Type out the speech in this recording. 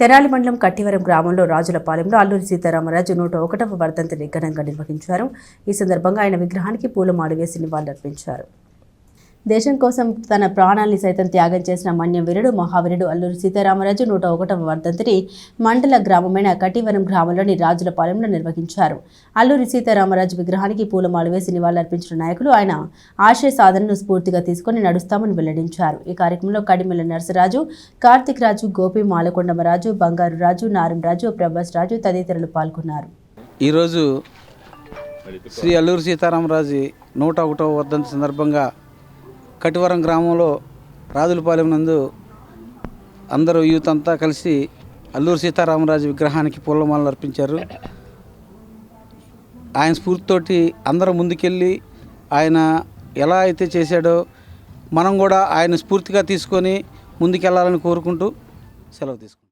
తెరాలి మండలం కట్టివరం గ్రామంలో రాజులపాలెంలో అల్లూరి సీతారామరాజు నూట ఒకటవ వర్ధంతిని ఘనంగా నిర్వహించారు. ఈ సందర్భంగా ఆయన విగ్రహానికి పూలమాలు వేసి నివాళులర్పించారు. దేశం కోసం తన ప్రాణాల్ని సైతం త్యాగం చేసిన మన్యం వీరుడు మహావీరుడు అల్లూరి సీతారామరాజు నూట ఒకటవ వర్ధంతిని మండల గ్రామమైన కటివరం గ్రామంలోని రాజులపాలెంలో నిర్వహించారు. అల్లూరి సీతారామరాజు విగ్రహానికి పూలమాలు వేసి నివాళులర్పించిన నాయకులు ఆయన ఆశయ సాధనను స్ఫూర్తిగా తీసుకుని నడుస్తామని వెల్లడించారు. ఈ కార్యక్రమంలో కడిమెల నరసరాజు కార్తిక్ రాజు గోపి మాలకొండమరాజు బంగారు రాజు నారంరాజు ప్రభాస్ రాజు తదితరులు పాల్గొన్నారు. ఈరోజు శ్రీ అల్లూరి సీతారామరాజు నూట ఒకటవ వర్ధంతి సందర్భంగా కటివరం గ్రామంలో రాజులపాలెం నందు అందరూ యూత్ అంతా కలిసి అల్లూరు సీతారామరాజు విగ్రహానికి పూలమాలలు అర్పించారు. ఆయన స్ఫూర్తితోటి అందరూ ముందుకెళ్ళి ఆయన ఎలా అయితే చేశాడో మనం కూడా ఆయన స్ఫూర్తిగా తీసుకొని ముందుకెళ్ళాలని కోరుకుంటూ సెలవు తీసుకుంటాం